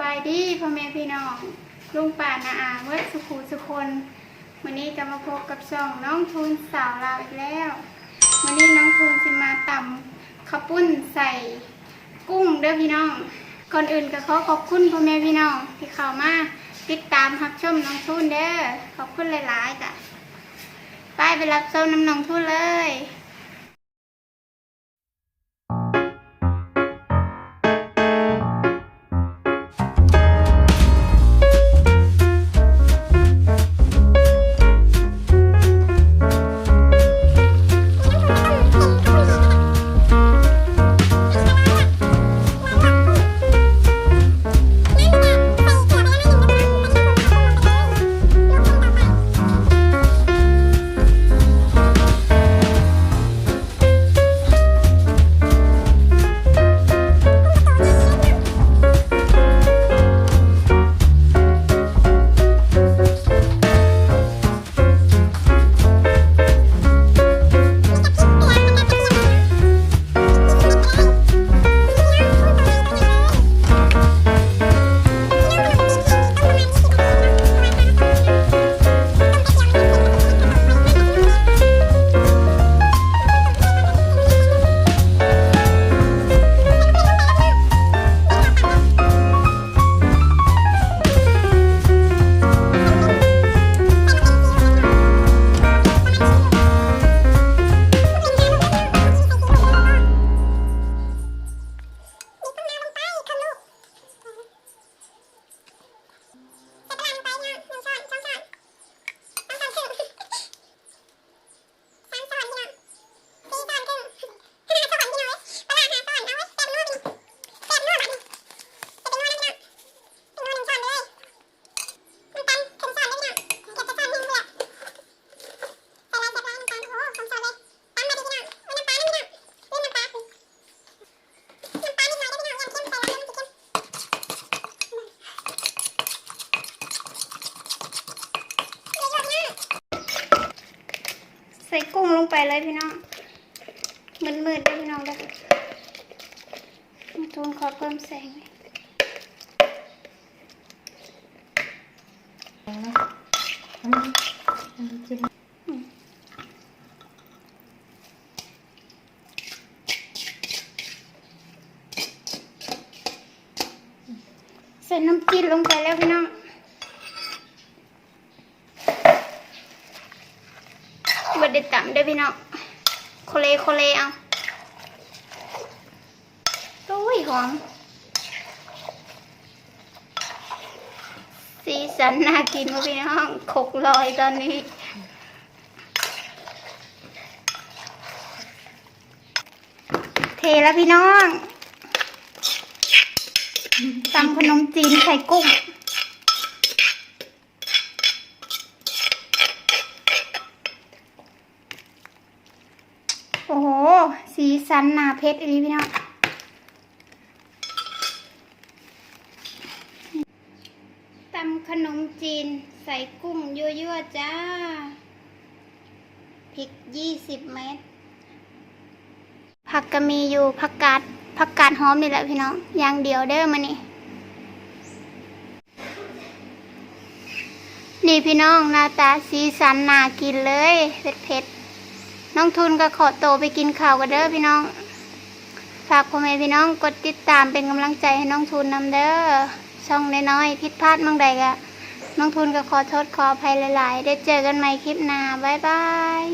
บายดีพ่อแม่พี่น้องลุงป่านาอาเมื่อสุขูสุคนวันนี้จะมาพบกับช่องน้องทูนสาวลาอีกแล้ววันนี้น้องทูนสิมาตำข้าวปุ้นใส่กุ้งเด้อพี่น้องก่อนอื่นก็ขอขอบคุณพ่อแม่พี่น้องที่เข้ามาติดตามรับชมน้องทูนเด้อขอบคุณหลายๆจ้ะไปไปรับชมน้ำน้องทูนเลย ใส่กุ้งลงไปเลยพี่น้องมืดๆด้วยพี่น้องเด้อทูนขอเพิ่มแสงหน่อยใส่น้ำจิ้มลงไปแล้วพี่น้อง ดเด็ดต่ำได้พี่น้องโคเลโคเลเอาโอ้ยหอม สีสันน่ากินมากพี่น้องขกลอยตอนนี้เทแล้วพี่น้องตำขนมจีนใส่กุ้ง โอ้โห สีสันหนาเพชรอีหลีพี่น้องตำขนมจีนใส่กุ้งยั่วๆจ้าพริกยี่สิบเม็ดผักก็มีอยู่ผักกาดผักกาดหอมนี่แหละพี่น้องอย่างเดียวเด้อมานี่นี่พี่น้องหน้าตาสีสันน่ากินเลยเผ็ดเผ็ดๆ น้องทุนก็ขอโตไปกินข้าวกันเด้อพี่น้อง ฝากพ่อแม่พี่น้องกดติดตามเป็นกำลังใจให้น้องทุนนำเด้อ ช่องน้อยๆผิดพลาดมั่งใดกะน้องทุนก็ขอโทษขออภัยหลาย ๆ ได้เจอกันใหม่คลิปหน้าบ๊ายบาย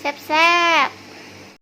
แซ่บๆ